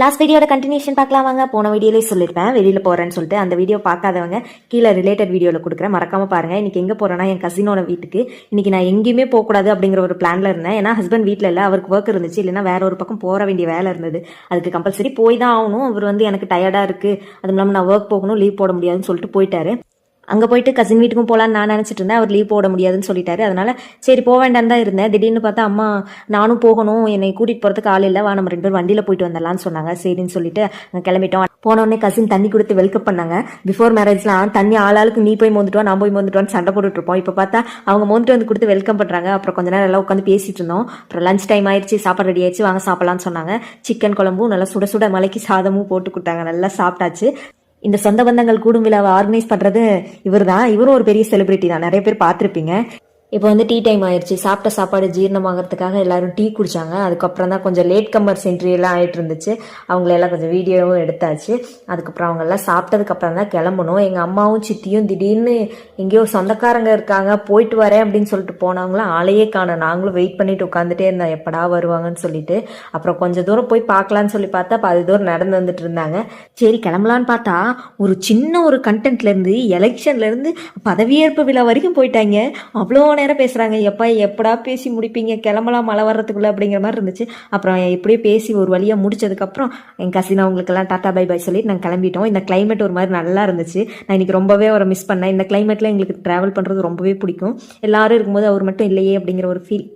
Last வீடியோட continuation பார்க்கலாம் வாங்க. போன வீடியோலேயே சொல்லியிருப்பேன் வெளியில் போகிறேன்னு சொல்லிட்டு அந்த வீடியோ பார்க்காதவங்க கீழே ரிலேட்டட் வீடியோவில் கொடுக்குறேன். மறக்காம பாருங்க. இன்னைக்கு எங்கே போகிறேன்னா என் கசினோட வீட்டுக்கு. இன்னைக்கு நான் எங்கேயுமே போகக்கூடாது அப்படிங்கிற ஒரு பிளானில் இருந்தேன். ஏன்னா ஹஸ்பண்ட் வீட்டில் இல்லை அவருக்கு ஒர்க் இருந்துச்சு. இல்லைன்னா வேற ஒரு பக்கம் போக வேண்டிய வேலை இருந்தது. அதுக்கு கம்பல்சரி போய் தான் ஆகணும். அவர் வந்து எனக்கு டயர்டாக இருக்குது அதுவும் இல்லாமல் நான் ஒர்க் போகணும் லீவ் போட முடியாதுன்னு சொல்லிட்டு போயிட்டாரு. அங்கே போயிட்டு கசின் வீட்டுக்கும் போகலான்னு நான் நினச்சிட்டு இருந்தேன். அவர் லீவ் போட முடியாதுன்னு சொல்லிட்டாரு. அதனால சரி போக வேண்டாம் தான் இருந்தேன். திடீர்னு பார்த்தா அம்மா நானும் போகணும். என்னை கூட்டிகிட்டு போகிறதுக்கு ஆள் இல்லை. வா நம்ம ரெண்டு பேரும் வண்டியில் போயிட்டு வந்துடலாம்னு சொன்னாங்க. சரின்னு சொல்லிட்டு அங்க கிளம்பிட்டோம். போனோடனே கசின் தண்ணி கொடுத்து வெல்கம் பண்ணாங்க. பிஃபோர் மேரேஜ்லாம் தண்ணி ஆளாளுக்கு நீ போய் மோந்துட்டு நான் போய் மோந்துட்டு வான்னு சண்டை போட்டுட்டு இருப்போம். இப்போ பார்த்தா அவங்க மோந்துட்டு வந்து கொடுத்து வெல்கம் பண்ணுறாங்க அப்புறம் கொஞ்ச நேரம் எல்லாம் உட்காந்து பேசிட்டு இருந்தோம். அப்புறம் லஞ்ச் டைம் ஆயிடுச்சு. சாப்பாடு ரெடி ஆயிடுச்சு. வாங்க சாப்பிடலாம்னு சொன்னாங்க. சிக்கன் குழம்பும் நல்லா சுட சுட மலைக்கு சாதமும் போட்டு கொடுத்தாங்க. நல்லா சாப்பிட்டாச்சு. இந்த சொந்த பந்தங்கள் கூடும் விழாவை ஆர்கனைஸ் பண்றது இவர் தான் இவரும் ஒரு பெரிய செலிபிரிட்டி தான். நிறைய பேர் பார்த்துருப்பீங்க. இப்போ வந்து டீ டைம் ஆயிடுச்சு. சாப்பிட்ட சாப்பாடு ஜீரணமாகறதுக்காக எல்லாரும் டீ குடிச்சாங்க. அதுக்கப்புறம் தான் கொஞ்சம் லேட் கம்மர்ஸ் என்ட்ரி எல்லாம் ஆயிட்டு இருந்துச்சு. அவங்களெல்லாம் கொஞ்சம் வீடியோவும் எடுத்தாச்சு. அதுக்கப்புறம் அவங்க எல்லாம் தான் கிளம்பணும். எங்கள் அம்மாவும் சித்தியும் திடீர்னு எங்கேயோ சொந்தக்காரங்க இருக்காங்க போயிட்டு வரேன் அப்படின்னு சொல்லிட்டு போனவங்களும் ஆளையே காண நாங்களும் வெயிட் பண்ணிட்டு உட்காந்துட்டே இருந்தோம். எப்படா வருவாங்கன்னு சொல்லிட்டு. அப்புறம் கொஞ்சம் தூரம் போய் பார்க்கலான்னு சொல்லி பார்த்தா பாதி தூரம் நடந்து வந்துட்டு இருந்தாங்க. சரி கிளம்பலான்னு பார்த்தா ஒரு சின்ன ஒரு கண்டென்ட்லேருந்து எலெக்ஷன்லேருந்து பதவியேற்பு விழா வரைக்கும் போயிட்டாங்க. அவ்வளோ நேரம் பேசுறாங்க. எப்பா எப்படா பேசி முடிப்பீங்க? கிளம்பலாம் மழை வர்றதுக்குள்ளே அப்படிங்கிற மாதிரி இருந்துச்சு. அப்புறம் எப்படியோ பேசி ஒரு வழியாக முடிச்சதுக்கப்புறம் என் கசின் அவங்களுக்கெல்லாம் டாட்டா பை பை சொல்லிட்டு நாங்கள் கிளம்பிட்டோம். இந்த கிளைமேட் ஒரு மாதிரி நல்லா இருந்துச்சு. நான் இன்னைக்கு ரொம்பவே அவரை மிஸ் பண்ணேன். இந்த கிளைமேட்டில் எங்களுக்கு ட்ராவல் பண்ணுறது ரொம்பவே பிடிக்கும். எல்லாரும் இருக்கும்போது அவர் மட்டும் இல்லையே அப்படிங்கிற ஒரு ஃபீல்